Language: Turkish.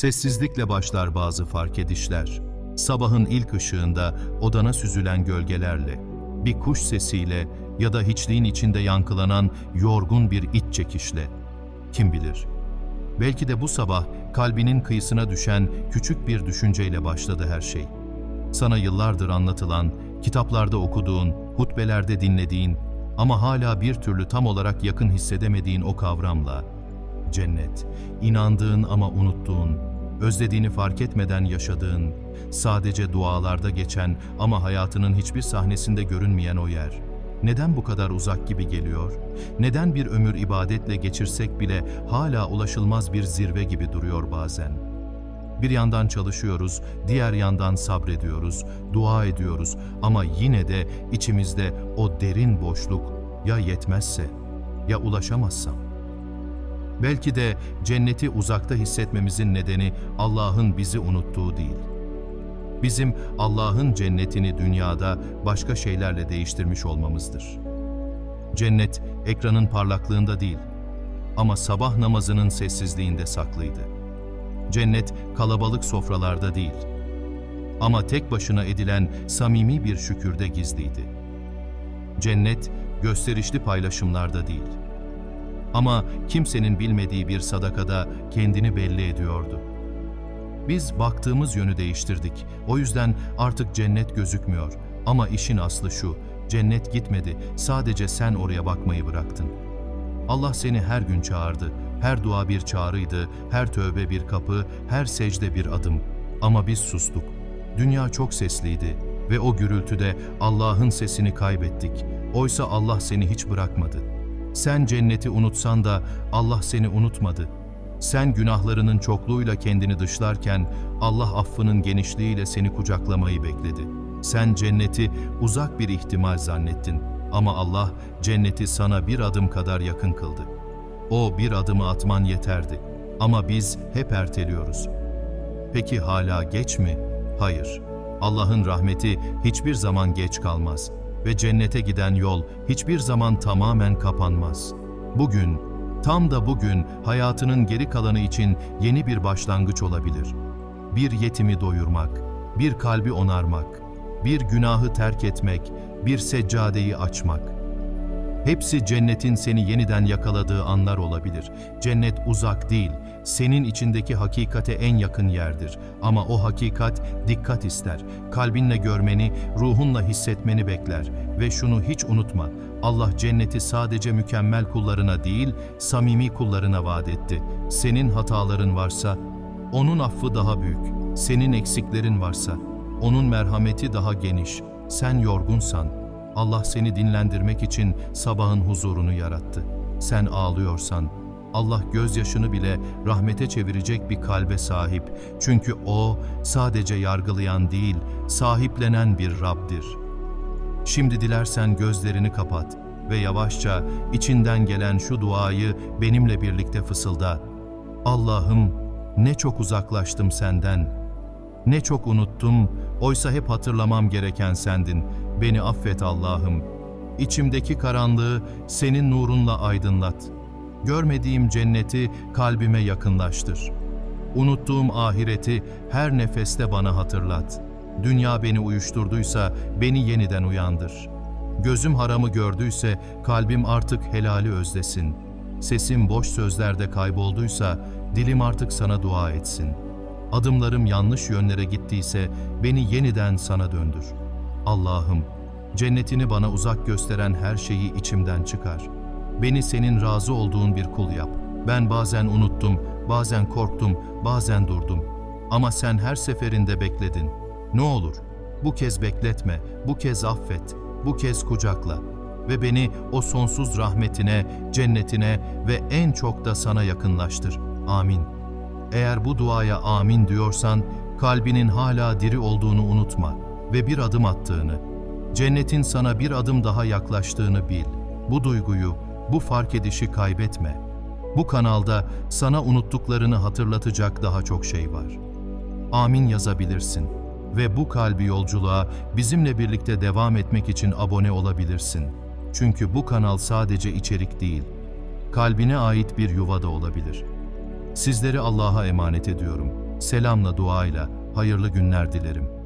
Sessizlikle başlar bazı fark edişler. Sabahın ilk ışığında odana süzülen gölgelerle, bir kuş sesiyle ya da hiçliğin içinde yankılanan yorgun bir iç çekişle. Kim bilir? Belki de bu sabah kalbinin kıyısına düşen küçük bir düşünceyle başladı her şey. Sana yıllardır anlatılan, kitaplarda okuduğun, hutbelerde dinlediğin ama hala bir türlü tam olarak yakın hissedemediğin o kavramla cennet, inandığın ama unuttuğun, özlediğini fark etmeden yaşadığın, sadece dualarda geçen ama hayatının hiçbir sahnesinde görünmeyen o yer. Neden bu kadar uzak gibi geliyor? Neden bir ömür ibadetle geçirsek bile hala ulaşılmaz bir zirve gibi duruyor bazen? Bir yandan çalışıyoruz, diğer yandan sabrediyoruz, dua ediyoruz ama yine de içimizde o derin boşluk ya yetmezse, ya ulaşamazsam? Belki de cenneti uzakta hissetmemizin nedeni Allah'ın bizi unuttuğu değil. Bizim Allah'ın cennetini dünyada başka şeylerle değiştirmiş olmamızdır. Cennet ekranın parlaklığında değil ama sabah namazının sessizliğinde saklıydı. Cennet kalabalık sofralarda değil ama tek başına edilen samimi bir şükürde gizliydi. Cennet gösterişli paylaşımlarda değil ama kimsenin bilmediği bir sadakada kendini belli ediyordu. Biz baktığımız yönü değiştirdik. O yüzden artık cennet gözükmüyor. Ama işin aslı şu, cennet gitmedi, sadece sen oraya bakmayı bıraktın. Allah seni her gün çağırdı. Her dua bir çağrıydı, her tövbe bir kapı, her secde bir adım. Ama biz sustuk. Dünya çok sesliydi ve o gürültüde Allah'ın sesini kaybettik. Oysa Allah seni hiç bırakmadı. Sen cenneti unutsan da Allah seni unutmadı. Sen günahlarının çokluğuyla kendini dışlarken Allah affının genişliğiyle seni kucaklamayı bekledi. Sen cenneti uzak bir ihtimal zannettin ama Allah cenneti sana bir adım kadar yakın kıldı. O bir adımı atman yeterdi ama biz hep erteliyoruz. Peki hala geç mi? Hayır. Allah'ın rahmeti hiçbir zaman geç kalmaz ve cennete giden yol hiçbir zaman tamamen kapanmaz. Bugün, tam da bugün hayatının geri kalanı için yeni bir başlangıç olabilir. Bir yetimi doyurmak, bir kalbi onarmak, bir günahı terk etmek, bir seccadeyi açmak. Hepsi cennetin seni yeniden yakaladığı anlar olabilir. Cennet uzak değil, senin içindeki hakikate en yakın yerdir. Ama o hakikat dikkat ister. Kalbinle görmeni, ruhunla hissetmeni bekler. Ve şunu hiç unutma, Allah cenneti sadece mükemmel kullarına değil, samimi kullarına vaat etti. Senin hataların varsa, onun affı daha büyük. Senin eksiklerin varsa, onun merhameti daha geniş. Sen yorgunsan, Allah seni dinlendirmek için sabahın huzurunu yarattı. Sen ağlıyorsan, Allah gözyaşını bile rahmete çevirecek bir kalbe sahip. Çünkü O sadece yargılayan değil, sahiplenen bir Rab'dir. Şimdi dilersen gözlerini kapat ve yavaşça içinden gelen şu duayı benimle birlikte fısılda. Allah'ım ne çok uzaklaştım senden.'' Ne çok unuttum, oysa hep hatırlamam gereken sendin. Beni affet Allah'ım. İçimdeki karanlığı senin nurunla aydınlat. Görmediğim cenneti kalbime yakınlaştır. Unuttuğum ahireti her nefeste bana hatırlat. Dünya beni uyuşturduysa beni yeniden uyandır. Gözüm haramı gördüyse kalbim artık helali özlesin. Sesim boş sözlerde kaybolduysa dilim artık sana dua etsin.'' adımlarım yanlış yönlere gittiyse beni yeniden sana döndür. Allah'ım, cennetini bana uzak gösteren her şeyi içimden çıkar. Beni senin razı olduğun bir kul yap. Ben bazen unuttum, bazen korktum, bazen durdum. Ama sen her seferinde bekledin. Ne olur, bu kez bekletme, bu kez affet, bu kez kucakla ve beni o sonsuz rahmetine, cennetine ve en çok da sana yakınlaştır. Amin.'' Eğer bu duaya amin diyorsan, kalbinin hala diri olduğunu unutma ve bir adım attığını, cennetin sana bir adım daha yaklaştığını bil. Bu duyguyu, bu fark edişi kaybetme. Bu kanalda sana unuttuklarını hatırlatacak daha çok şey var. Amin yazabilirsin ve bu kalbi yolculuğa bizimle birlikte devam etmek için abone olabilirsin. Çünkü bu kanal sadece içerik değil, kalbine ait bir yuva da olabilir.'' Sizleri Allah'a emanet ediyorum. selamla duayla hayırlı günler dilerim.